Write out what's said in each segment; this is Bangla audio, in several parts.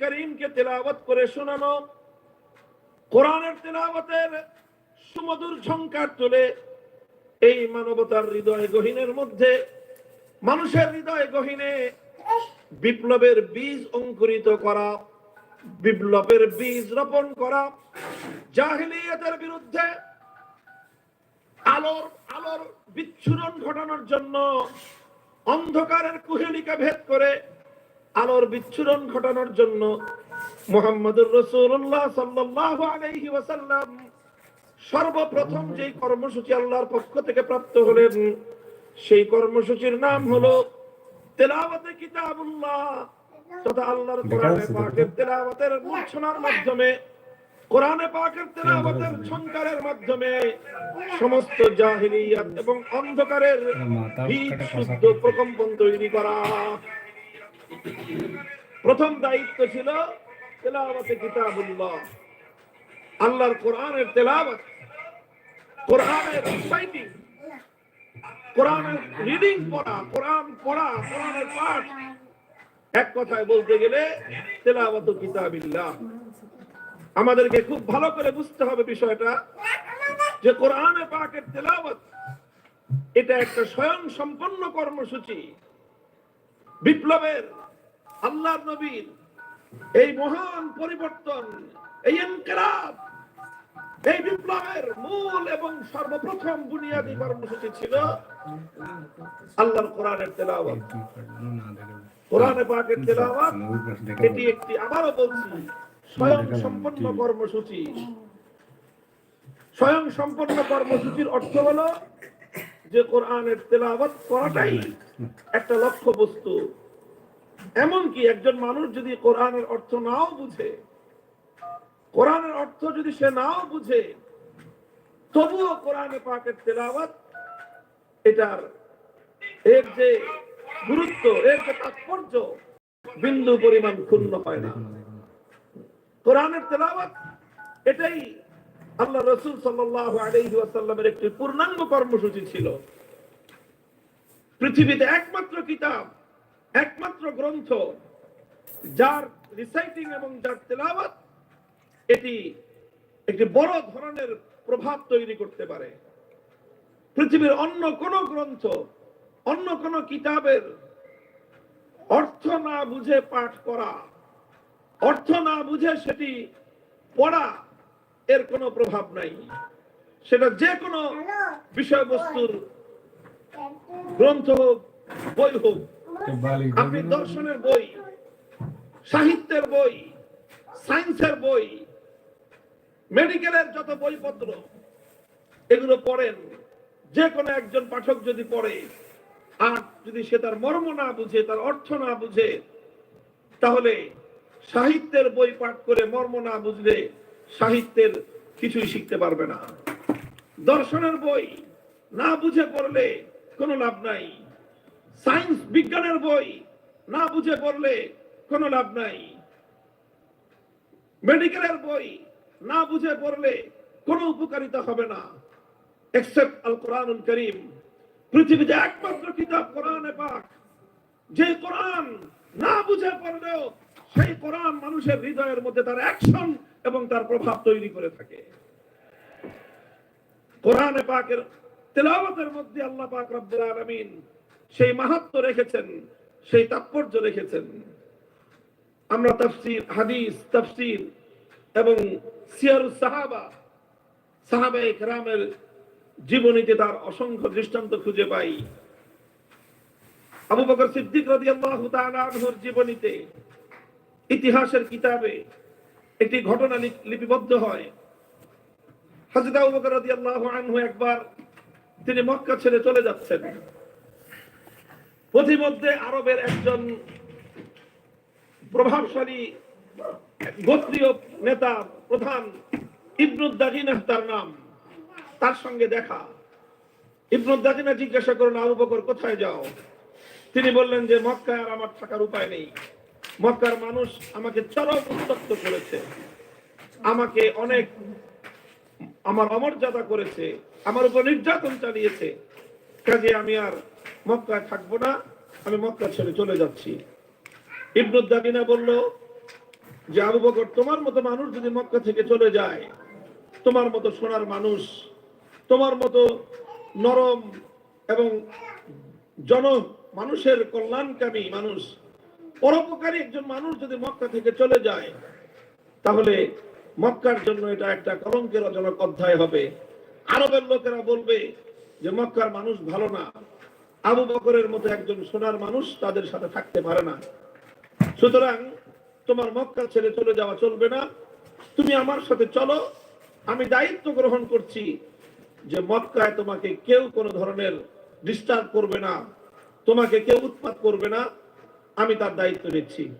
করিমকে তেলাওয়াত করে শোনানো, কোরআনের তেলাওয়াতের সুমধুর ঝংকার তুলে এই মানবতার হৃদয় গহীনের মধ্যে, মানুষের হৃদয় গহীনে বিপ্লবের বীজ অঙ্কুরিত করা, বিপ্লবের বীজ রোপণ করা, জাহিলিয়াতের বিরুদ্ধে আলোর আলোর বিচ্ছুরণ ঘটানোর জন্য অন্ধকারের কুহেলিকা ভেদ করে আলোর বিচ্ছুরণ ঘটানোর জন্য মোহাম্মদুর রসুল্লাহ সাল্লাহ আলাইহি ওয়াসাল্লাম সর্বপ্রথম যে কর্মসূচি আল্লাহর পক্ষ থেকে প্রাপ্ত হলেন সেই কর্মসূচির নাম হলো তেলাওয়াতে কিতাবুল্লাহ তথা আল্লাহর কোরআনে পাকের তেলাওয়াতের মূর্ছনার মাধ্যমে কোরআনে পাকের তেলাওয়াতের সংকারের মাধ্যমে সমস্ত জাহিলিয়াত এবং অন্ধকারের বীজ শুদ্ধ প্রকম্পন তৈরি করা। প্রথম দায়িত্ব ছিল তেলাওয়াতে কিতাবুল্লাহ। আল্লাহর কোরআনের তেলাওয়াত। কোরআনের রিসাইটিং কোরআনের রিডিং পড়া, কোরআন পড়া, কোরআনের পাঠ। এক কথায় বলতে গেলে আমাদেরকে খুব ভালো করে বুঝতে হবে বিষয়টা যে কোরআনে পাকের তেলাওয়াত, এটা একটা স্বয়ং সম্পন্ন কর্মসূচি। বিপ্লবের আল্লাহ নবীর এই মহান পরিবর্তন, এই ইনকিলাব, এই বিপ্লবের মূল এবং সর্বপ্রথম বুনিয়াদী কর্মসূচি ছিল আল্লাহর কোরআনের তেলাওয়াত। কোরআনে পাকের তেলাওয়াত, এটি একটি আবারও বলছি স্বয়ং সম্পন্ন কর্মসূচি। স্বয়ং সম্পন্ন কর্মসূচির অর্থ হলো যে কোরআনের তেলাওয়াত করাটাই একটা লক্ষ্য বস্তু এমনকি একজন মানুষ যদি কোরআনের অর্থ নাও বুঝে, কোরআনের অর্থ যদি সে নাও বুঝে, তবুও কোরআনে পাকের তেলাওয়াত এটার এর যে গুরুত্ব, এর যে তাৎপর্য, বিন্দু পরিমাণ ক্ষুণ্ণ হয় না। কোরআনের তেলাওয়াত এটাই আল্লাহ রসুল সাল্লাহ আলাইহি একটি পূর্ণাঙ্গ কর্মসূচি ছিল। পৃথিবীতে একমাত্র কিতাব, একমাত্র গ্রন্থ, যার রিসাইটিং এবং যার তেলাওয়াত এটি একটি বড় ধরনের প্রভাব তৈরি করতে পারে। পৃথিবীর অন্য কোন গ্রন্থ, অন্য কোন কিতাবের অর্থ না বুঝে পাঠ করা, অর্থ না বুঝে সেটি পড়া এর কোনো প্রভাব নাই। সেটা যে কোনো বিষয়বস্তুর গ্রন্থ হোক বই হোক আপনি দর্শনের বই সাহিত্যের বই সায়েন্সের বই মেডিকেলের যত বইপত্র এগুলো পড়েন। যে কোনো একজন পাঠক যদি পড়ে আর যদি সে তার মর্ম না বুঝে তার অর্থ না বুঝে তাহলে সাহিত্যের বই পাঠ করে মর্ম না বুঝলে সাহিত্যের কিছুই শিখতে পারবে না। দর্শনের বই না বুঝে পড়লে কোনো লাভ নাই। সায়েন্স বিজ্ঞানের বই না বুঝে পড়লে কোনো লাভ নাই। মেডিকেলের বই না বুঝে পড়লে কোনো উপকারিতা হবে না। এক্সেপ্ট আল কোরআনুল করিম। পৃথিবীতে একমাত্র কিতাব কোরআনে পাক। যে কোরআন না বুঝে পড়লেও সেই কোরআন মানুষের হৃদয়ের মধ্যে তার অ্যাকশন এবং তার প্রভাব তৈরি করে থাকে। কোরআনে পাকের তেলাওয়াতের মধ্যে আল্লাহ পাক রব্বুল আলামিন সেই মাহাত্ম রেখেছেন, সেই তাৎপর্য রেখেছেন। আমরা তাফসীর, হাদিস, তাফসীর এবং সিয়ারুস সাহাবা, সাহাবায়ে কেরামের জীবনীতে তার অসংখ্য দৃষ্টান্ত খুঁজে পাই। আবু বকর সিদ্দিক রাদিয়াল্লাহু তাআলা জীবনীতে ইতিহাসের কিতাবে একটি ঘটনা লিপিবদ্ধ হয়। হযরত আবু বকর রাদিয়াল্লাহু আনহু একবার তিনি মক্কা ছেড়ে চলে যাচ্ছেন। আরবের একজন প্রভাবশালী গোত্রীয় নেতা প্রধান ইবনুদ্দাজিনা তার নাম, তার সঙ্গে দেখা। ইবনুদ্দাজিনা জিজ্ঞাসা করলেন, আবু বকর, কোথায় যাও? তিনি বললেন যে, মক্কায় আর আমার থাকার উপায় নেই। মক্কার মানুষ আমাকে চরম উত্তপ্ত করেছে। আমাকে অনেক আমার অমর্যাদা করেছে, আমার উপর নির্যাতন চালিয়েছে। কাজে আমি আর মক্কায় থাকব না, আমি মক্কা ছেড়ে চলে যাচ্ছি। ইবনুদ্দাবিনা বলল, যে আবু বকর, তোমার মতো মানুষ যদি মক্কা থেকে চলে যায়, তোমার মতো সোনার মানুষ, তোমার মতো নরম এবং জন মানুষের কল্যাণকামী মানুষ পরোপকারী একজন মানুষ যদি মক্কা থেকে চলে যায়, তাহলে মক্কার জন্য এটা একটা কলঙ্কের অজনক অধ্যায় হবে। আরবের লোকেরা বলবে যে মক্কার মানুষ ভালো না। আবু বকরের মতো একজন সোনার মানুষ তাদের সাথে থাকতে পারে না। সুতরাং তোমার মক্কা ছেড়ে চলে যাওয়া চলবে না। তুমি আমার সাথে চলো। আমি দায়িত্ব গ্রহণ করছি যে মক্কায় তোমাকে কেউ কোনো ধরনের ডিস্টার্ব করবে না। তোমাকে কেউ উৎপাত করবে না। আমি তার দায়িত্ব নিচ্ছি।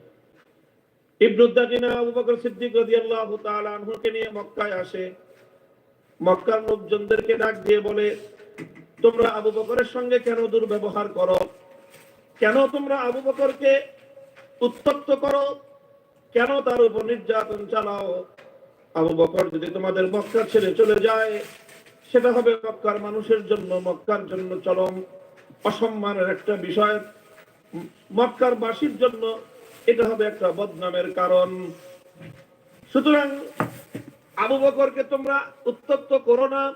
ইবনুদ্দাজিনা আবু বকর সিদ্দিক রাদিয়াল্লাহু তাআলা আনহুকে নিয়ে মক্কায় আসে। মক্কার লোকজনদেরকে ডাক দিয়ে বলে, তোমরা আবু বকরের সঙ্গে কেন দুর্ব্যবহার করো? কেন তোমরা আবু বকরকে উত্তপ্ত করো? কেন তার উপর নির্যাতন চালাও? আবু বকর যদি তোমাদের মক্কা ছেড়ে চলে যায়, সেটা হবে মক্কার মানুষের জন্য, মক্কার জন্য চরম অসম্মানের একটা বিষয়। মক্কার বাসীর জন্য এটা হবে একটা বদনামের কারণ। সুতরাং আবু বকরকে তোমরা উত্তপ্ত করো না,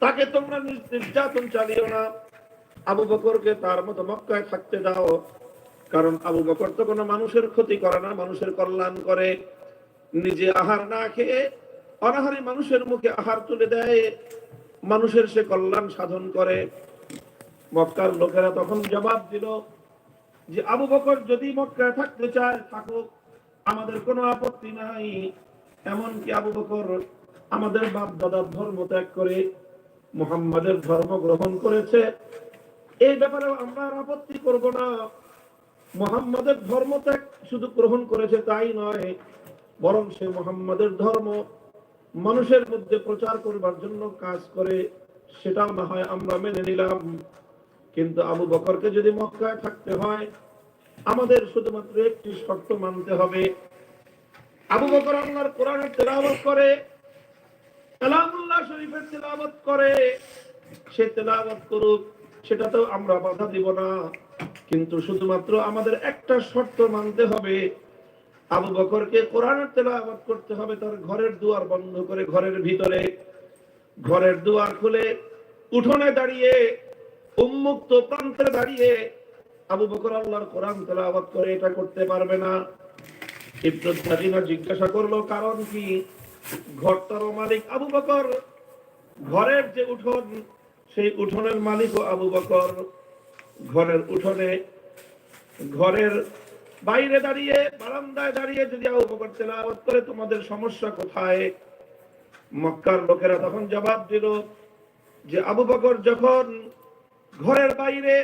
তাকে তোমরা নির- নির্যাতন চালিও না। আবু বকরকে তার মতো মক্কায় থাকতে দাও, কারণ আবু বকর তো কোনো মানুষের ক্ষতি করে না, মানুষের কল্যাণ করে। নিজে আহার না খেয়ে অনাহারে মানুষের মুখে আহার তুলে দেয়, মানুষের সে কল্যাণ সাধন করে। মক্কার লোকেরা তখন জবাব দিল যে আবু বকর যদি মক্কায় থাকতে চায়, থাকুক, আমাদের কোনো আপত্তি নাই। এমনকি আবু বকর আমাদের বাপ দাদার ধর্ম ত্যাগ করে মুহাম্মাদের ধর্ম গ্রহণ করেছে। এই ব্যাপারে আমরা আপত্তি করব না। মোহাম্মদের ধর্ম ত্যাগ শুধু গ্রহণ করেছে তাই নয়, বরং সে মোহাম্মদের ধর্ম মানুষের মধ্যে প্রচার করবার জন্য কাজ করে, সেটাও না হয় আমরা মেনে নিলাম। কিন্তু আবু বকরকে যদি মক্কায় থাকতে হয়, আমাদের শুধুমাত্র একটি শর্ত মানতে হবে। আবু বকর আল্লাহর কোরআনের তেলাওয়াত করে, কালামুল্লাহ শরীফের তেলাওয়াত করে, সে তেলাওয়াত করুক, সেটা তো আমরা বাধা দিব না। কিন্তু শুধুমাত্র আমাদের একটা শর্ত মানতে হবে, আবু বকরকে কোরআনের তেলাওয়াত করতে হবে, তার ঘরের দুয়ার বন্ধ করে, ঘরের ভিতরে, ঘরের দুয়ার খুলে উঠোনে দাঁড়িয়ে উন্মুক্ত প্রান্তে দাঁড়িয়ে আবু বকর আল্লাহর কোরআন তেলাওয়াত করে এটা করতে পারবে না। জিজ্ঞাসা করল, কারণ কি? ঘরটারও মালিক আবু বকর। ঘরের যে উঠোন, সেই উঠোনের মালিকও আবু বকর। ঘরের উঠোনে ঘরের বাইরে দাঁড়িয়ে, বারান্দায় দাঁড়িয়ে যদি আবু বকর তেলাওয়াত করে, তোমাদের সমস্যা কোথায়? মক্কার লোকেরা তখন জবাব দিল যে, আবু বকর যখন ঘরের বাইরে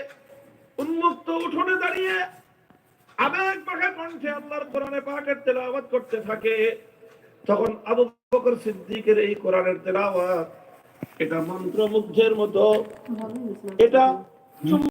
উন্মুক্ত উঠোনে দাঁড়িয়ে আবেগ পাখা কণ্ঠে আল্লাহর কোরআনে পাকের তেলাওয়াত করতে থাকে। তখন আবু বকর সিদ্দিকের এই কোরআনের তেলাওয়াত, এটা মন্ত্রমুগ্ধের মতো। এটা